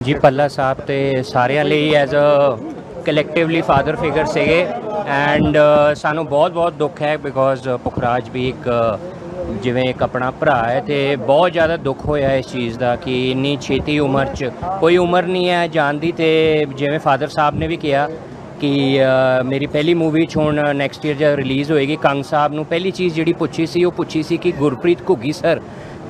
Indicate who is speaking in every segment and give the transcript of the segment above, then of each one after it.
Speaker 1: ਜੀ, ਪੱਲਾ ਸਾਹਿਬ ਤੇ ਸਾਰਿਆਂ ਲਈ as a collectively father figure ਸੀਗੇ ਐਂਡ ਸਾਨੂੰ ਬਹੁਤ ਬਹੁਤ ਦੁੱਖ ਹੈ ਬਿਕੋਜ਼ ਪੁਖਰਾਜ ਵੀ ਇੱਕ ਜਿਵੇਂ ਇੱਕ ਆਪਣਾ ਭਰਾ ਹੈ ਤੇ ਬਹੁਤ ਜ਼ਿਆਦਾ ਦੁੱਖ ਹੋਇਆ ਇਸ ਚੀਜ਼ ਦਾ ਕਿ ਇੰਨੀ ਛੇਤੀ ਉਮਰ 'ਚ ਕੋਈ ਉਮਰ ਨਹੀਂ ਹੈ ਜਾਣ ਦੀ ਤੇ ਜਿਵੇਂ ਫਾਦਰ ਸਾਹਿਬ ਨੇ ਵੀ ਕਿਹਾ ਕਿ ਮੇਰੀ ਪਹਿਲੀ ਮੂਵੀ 'ਚ ਹੁਣ ਨੈਕਸਟ ਈਅਰ ਜਦ ਰਿਲੀਜ਼ ਹੋਏਗੀ, ਕੰਗ ਸਾਹਿਬ ਨੂੰ ਪਹਿਲੀ ਚੀਜ਼ ਜਿਹੜੀ ਪੁੱਛੀ ਸੀ ਉਹ ਪੁੱਛੀ ਸੀ ਕਿ ਗੁਰਪ੍ਰੀਤ ਘੁੱਗੀ ਸਰ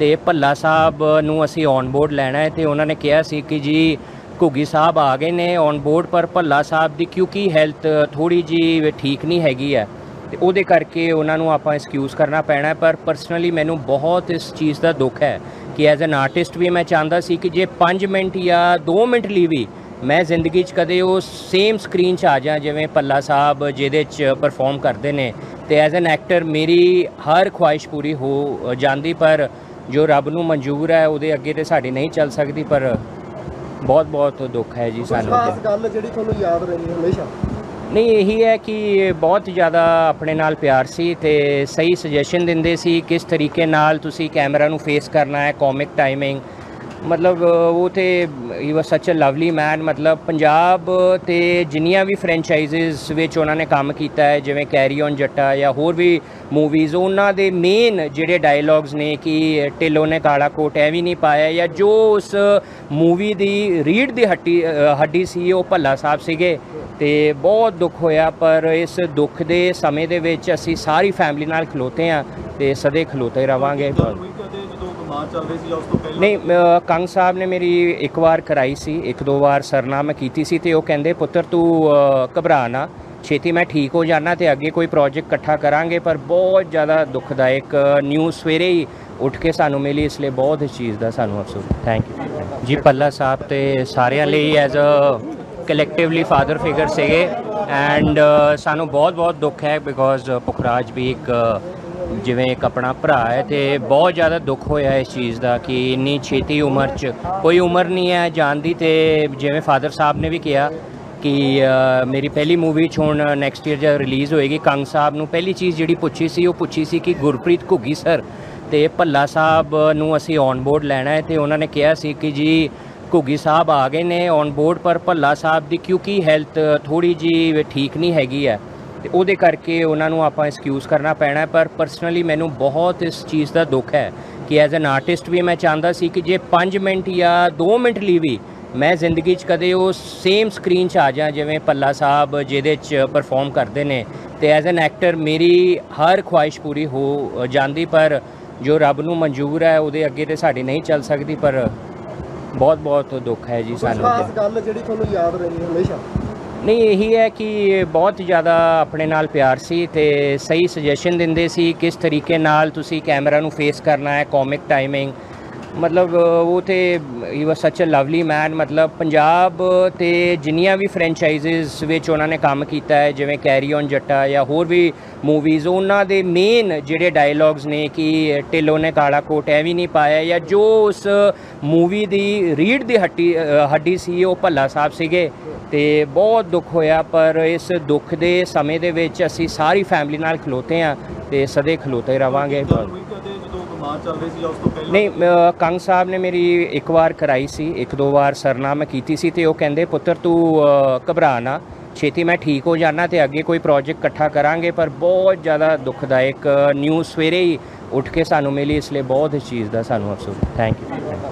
Speaker 1: ਤੇ ਭੱਲਾ ਸਾਹਿਬ ਨੂੰ ਅਸੀਂ ਔਨ ਬੋਰਡ ਲੈਣਾ ਹੈ ਤੇ ਉਹਨਾਂ ਨੇ ਕਿਹਾ ਸੀ ਕਿ ਜੀ ਘੁੱਗੀ ਸਾਹਿਬ ਆ ਗਏ ਨੇ ਔਨ ਬੋਰਡ ਪਰ ਭੱਲਾ ਸਾਹਿਬ ਦੀ ਕਿਉਂਕਿ ਹੈਲਥ ਥੋੜੀ ਜੀ ਠੀਕ ਨਹੀਂ ਹੈਗੀ ਹੈ, ਤੇ ਉਹਦੇ ਕਰਕੇ ਉਹਨਾਂ ਨੂੰ ਆਪਾਂ ਐਕਸਕਿਊਜ਼ ਕਰਨਾ ਪੈਣਾ ਪਰ ਪਰਸਨਲੀ ਮੈਨੂੰ ਬਹੁਤ ਇਸ ਚੀਜ਼ ਦਾ ਦੁੱਖ ਹੈ ਕਿ ਐਜ਼ ਐਨ ਆਰਟਿਸਟ ਵੀ ਮੈਂ ਚਾਹੁੰਦਾ ਸੀ ਕਿ ਜੇ 5 ਮਿੰਟ ਜਾਂ 2 ਮਿੰਟ ਲਈ ਵੀ ਮੈਂ ਜ਼ਿੰਦਗੀ 'ਚ ਕਦੇ ਉਹ ਸੇਮ ਸਕਰੀਨ 'ਚ ਆ ਜਾ ਜਿਵੇਂ ਪੱਲਾ ਸਾਹਿਬ ਜਿਹਦੇ 'ਚ ਪਰਫਾਰਮ ਕਰਦੇ ਨੇ, ਤੇ ਐਜ਼ ਐਨ ਐਕਟਰ ਮੇਰੀ ਹਰ ਖੁਆਇਸ਼ ਪੂਰੀ ਹੋ ਜਾਂਦੀ, ਪਰ ਜੋ ਰੱਬ ਨੂੰ ਮਨਜ਼ੂਰ ਹੈ ਉਹਦੇ ਅੱਗੇ ਤੇ ਸਾਡੀ ਨਹੀਂ ਚੱਲ ਸਕਦੀ ਪਰ ਬਹੁਤ ਬਹੁਤ ਦੁੱਖ ਹੈ ਜੀ ਸਾਨੂੰ
Speaker 2: ਖਾਸ ਗੱਲ ਜਿਹੜੀ ਤੁਹਾਨੂੰ ਯਾਦ ਰਹਿੰਦੀ ਹਮੇਸ਼ਾ?
Speaker 1: ਨਹੀਂ ਇਹੀ ਹੈ ਕਿ ਬਹੁਤ ਜ਼ਿਆਦਾ ਆਪਣੇ ਨਾਲ ਪਿਆਰ ਸੀ ਤੇ ਸਹੀ ਸੁਜੈਸ਼ਨ ਦਿੰਦੇ ਸੀ ਕਿਸ ਤਰੀਕੇ ਨਾਲ ਤੁਸੀਂ ਕੈਮਰਾ ਨੂੰ ਫੇਸ ਕਰਨਾ ਹੈ ਕਾਮਿਕ ਟਾਈਮਿੰਗ ਮਤਲਬ ਉਹ ਤੇ ਹੀ ਵਾਸ ਸੱਚ ਅ ਲਵਲੀ ਮੈਨ ਮਤਲਬ ਪੰਜਾਬ ਤੇ ਜਿੰਨੀਆਂ ਵੀ ਫਰੈਂਚਾਈਜ਼ਸ ਵਿੱਚ ਉਹਨਾਂ ਨੇ ਕੰਮ ਕੀਤਾ ਹੈ, ਜਿਵੇਂ ਕੈਰੀ ਔਨ ਜੱਟਾ ਜਾਂ ਹੋਰ ਵੀ ਮੂਵੀਜ਼ ਉਹਨਾਂ ਦੇ ਮੇਨ ਜਿਹੜੇ ਡਾਇਲੌਗਸ ਨੇ ਕਿ ਢਿੱਲੋਂ ਨੇ ਕਾਲਾ ਕੋਟ ਐ ਵੀ ਨਹੀਂ ਪਾਇਆ ਜਾਂ ਜੋ ਉਸ ਮੂਵੀ ਦੀ ਰੀੜ ਦੀ ਹੱਟੀ ਹੱਡੀ ਸੀ, ਉਹ ਭੱਲਾ ਸਾਹਿਬ ਸੀਗੇ ਤੇ ਬਹੁਤ ਦੁੱਖ ਹੋਇਆ, ਪਰ ਇਸ ਦੁੱਖ ਦੇ ਸਮੇਂ ਦੇ ਵਿੱਚ ਅਸੀਂ ਸਾਰੀ ਫੈਮਿਲੀ ਨਾਲ ਖਲੋਤੇ ਆ ਤੇ ਸਦੇ ਖਲੋਤੇ ਰਵਾਂਗੇ
Speaker 2: ਹੋਈ ਕਦੇ ਜਦੋਂ ਬਿਮਾਰ ਚੱਲ ਰਹੇ ਸੀ ਜਾਂ ਉਸ ਤੋਂ ਪਹਿਲਾਂ?
Speaker 1: ਨਹੀਂ ਅ, ਕੰਗ ਸਾਹਿਬ ਨੇ ਮੇਰੀ ਇੱਕ ਵਾਰ ਕਰਾਈ ਸੀ ਇੱਕ ਦੋ ਵਾਰ ਸਰਨਾ ਮੈਂ ਕੀਤੀ ਸੀ ਤੇ ਉਹ ਕਹਿੰਦੇ ਪੁੱਤਰ ਤੂੰ ਅ, ਘਬਰਾ ਨਾ। ਛੇਤੀ ਮੈਂ ਠੀਕ ਹੋ ਜਾਣਾ ਤੇ ਅੱਗੇ ਕੋਈ ਪ੍ਰੋਜੈਕਟ ਇਕੱਠਾ ਕਰਾਂਗੇ। ਪਰ ਬਹੁਤ ਜ਼ਿਆਦਾ ਦੁਖਦਾਇਕ ਨਿਊਜ਼ ਸਵੇਰੇ ਹੀ ਉੱਠ ਕੇ ਸਾਨੂੰ ਮਿਲੀ ਇਸ ਲਈ ਬਹੁਤ ਇਸ ਚੀਜ਼ ਦਾ ਸਾਨੂੰ ਅਫਸੋਸ। ਥੈਂਕ ਯੂ ਜੀ ਪੱਲਾ ਸਾਹਿਬ ਤੇ ਸਾਰਿਆਂ ਲਈ as a collectively father figure ਸੀਗੇ। ਐਂਡ ਸਾਨੂੰ ਬਹੁਤ ਬਹੁਤ ਦੁੱਖ ਹੈ ਬਿਕੋਜ਼ ਪੁਖਰਾਜ ਵੀ ਇੱਕ ਜਿਵੇਂ ਇੱਕ ਆਪਣਾ ਭਰਾ ਹੈ ਤੇ ਬਹੁਤ ਜ਼ਿਆਦਾ ਦੁੱਖ ਹੋਇਆ ਇਸ ਚੀਜ਼ ਦਾ ਕਿ ਇੰਨੀ ਛੇਤੀ ਉਮਰ 'ਚ ਕੋਈ ਉਮਰ ਨਹੀਂ ਹੈ ਜਾਣ ਦੀ ਤੇ ਜਿਵੇਂ ਫਾਦਰ ਸਾਹਿਬ ਨੇ ਵੀ ਕਿਹਾ ਕਿ ਮੇਰੀ ਪਹਿਲੀ ਮੂਵੀ 'ਚ ਹੁਣ ਨੈਕਸਟ ਈਅਰ ਜਦ ਰਿਲੀਜ਼ ਹੋਏਗੀ, ਕੰਗ ਸਾਹਿਬ ਨੂੰ ਪਹਿਲੀ ਚੀਜ਼ ਜਿਹੜੀ ਪੁੱਛੀ ਸੀ, ਉਹ ਪੁੱਛੀ ਸੀ ਕਿ ਗੁਰਪ੍ਰੀਤ ਘੁੱਗੀ ਸਰ ਤੇ ਭੱਲਾ ਸਾਹਿਬ ਨੂੰ ਅਸੀਂ ਔਨ ਬੋਰਡ ਲੈਣਾ ਹੈ ਤੇ ਉਹਨਾਂ ਨੇ ਕਿਹਾ ਸੀ ਕਿ ਜੀ ਘੁੱਗੀ ਸਾਹਿਬ ਆ ਗਏ ਨੇ ਔਨ ਬੋਰਡ ਪਰ ਭੱਲਾ ਸਾਹਿਬ ਦੀ ਕਿਉਂਕਿ ਹੈਲਥ ਥੋੜੀ ਜੀ ਠੀਕ ਨਹੀਂ ਹੈਗੀ ਹੈ। ਤੇ ਉਹਦੇ ਕਰਕੇ ਉਹਨਾਂ ਨੂੰ ਆਪਾਂ ਐਕਸਕਿਊਜ਼ ਕਰਨਾ ਪੈਣਾ। ਪਰ ਪਰਸਨਲੀ ਮੈਨੂੰ ਬਹੁਤ ਇਸ ਚੀਜ਼ ਦਾ ਦੁੱਖ ਹੈ ਕਿ ਐਜ਼ ਐਨ ਆਰਟਿਸਟ ਵੀ ਮੈਂ ਚਾਹੁੰਦਾ ਸੀ ਕਿ ਜੇ 5 ਮਿੰਟ ਜਾਂ 2 ਮਿੰਟ ਲਈ ਵੀ ਮੈਂ ਜ਼ਿੰਦਗੀ 'ਚ ਕਦੇ ਉਹ ਸੇਮ ਸਕਰੀਨ 'ਚ ਆ ਜਾ ਜਿਵੇਂ ਪੱਲਾ ਸਾਹਿਬ ਜਿਹਦੇ 'ਚ ਪਰਫਾਰਮ ਕਰਦੇ ਨੇ ਤੇ ਐਜ਼ ਐਨ ਐਕਟਰ ਮੇਰੀ ਹਰ ਖੁਆਇਸ਼ ਪੂਰੀ ਹੋ ਜਾਂਦੀ ਪਰ ਜੋ ਰੱਬ ਨੂੰ ਮਨਜ਼ੂਰ ਹੈ ਉਹਦੇ ਅੱਗੇ ਤੇ ਸਾਡੀ ਨਹੀਂ ਚੱਲ ਸਕਦੀ ਪਰ ਬਹੁਤ ਬਹੁਤ ਦੁੱਖ ਹੈ ਜੀ ਸਾਨੂੰ
Speaker 2: ਖਾਸ ਗੱਲ ਜਿਹੜੀ ਤੁਹਾਨੂੰ ਯਾਦ ਰਹਿੰਦੀ ਹਮੇਸ਼ਾ
Speaker 1: ਨਹੀਂ, ਇਹੀ ਹੈ ਕਿ ਬਹੁਤ ਜ਼ਿਆਦਾ ਆਪਣੇ ਨਾਲ ਪਿਆਰ ਸੀ ਤੇ ਸਹੀ ਸੁਜੈਸ਼ਨ ਦਿੰਦੇ ਸੀ ਕਿਸ ਤਰੀਕੇ ਨਾਲ ਤੁਸੀਂ ਕੈਮਰਾ ਨੂੰ ਫੇਸ ਕਰਨਾ ਹੈ ਕਾਮਿਕ ਟਾਈਮਿੰਗ ਮਤਲਬ, ਉਹ ਤੇ ਹੀ ਵਾਸ ਸੱਚ ਅ ਲਵਲੀ ਮੈਨ ਮਤਲਬ ਪੰਜਾਬ ਤੇ ਜਿੰਨੀਆਂ ਵੀ ਫਰੈਂਚਾਈਜ਼ਸ ਵਿੱਚ ਉਹਨਾਂ ਨੇ ਕੰਮ ਕੀਤਾ ਹੈ, ਜਿਵੇਂ ਕੈਰੀ ਔਨ ਜੱਟਾ ਜਾਂ ਹੋਰ ਵੀ ਮੂਵੀਜ਼ ਉਹਨਾਂ ਦੇ ਮੇਨ ਜਿਹੜੇ ਡਾਇਲੌਗਸ ਨੇ ਕਿ ਢਿੱਲੋਂ ਨੇ ਕਾਲਾ ਕੋਟ ਐ ਵੀ ਨਹੀਂ ਪਾਇਆ ਜਾਂ ਜੋ ਉਸ ਮੂਵੀ ਦੀ ਰੀੜ ਦੀ ਹੱਟੀ ਹੱਡੀ ਸੀ, ਉਹ ਭੱਲਾ ਸਾਹਿਬ ਸੀਗੇ ਤੇ ਬਹੁਤ ਦੁੱਖ ਹੋਇਆ, ਪਰ ਇਸ ਦੁੱਖ ਦੇ ਸਮੇਂ ਦੇ ਵਿੱਚ ਅਸੀਂ ਸਾਰੀ ਫੈਮਿਲੀ ਨਾਲ ਖਲੋਤੇ ਆ ਤੇ ਸਦੇ ਖਲੋਤੇ ਰਵਾਂਗੇ।
Speaker 2: ਹੋਈ ਚੱਲ ਰਹੇ ਸੀ ਜਾਂ ਉਸ ਤੋਂ ਪਹਿਲਾਂ?
Speaker 1: ਨਹੀਂ ਅ, ਕੰਗ ਸਾਹਿਬ ਨੇ ਮੇਰੀ ਇੱਕ ਵਾਰ ਕਰਾਈ ਸੀ ਇੱਕ ਦੋ ਵਾਰ ਸਰਨਾ ਮੈਂ ਕੀਤੀ ਸੀ ਤੇ ਉਹ ਕਹਿੰਦੇ ਪੁੱਤਰ ਤੂੰ ਅ, ਘਬਰਾ ਨਾ ਛੇਤੀ ਮੈਂ ਠੀਕ ਹੋ ਜਾਣਾ ਤੇ ਅੱਗੇ ਕੋਈ ਪ੍ਰੋਜੈਕਟ ਇਕੱਠਾ ਕਰਾਂਗੇ। ਪਰ ਬਹੁਤ ਜ਼ਿਆਦਾ ਦੁਖਦਾਇਕ ਨਿਊਜ਼ ਸਵੇਰੇ ਹੀ ਉੱਠ ਕੇ ਸਾਨੂੰ ਮਿਲੀ ਇਸ ਲਈ ਬਹੁਤ ਇਸ ਚੀਜ਼ ਦਾ ਸਾਨੂੰ ਅਫਸੋਸ। Thank you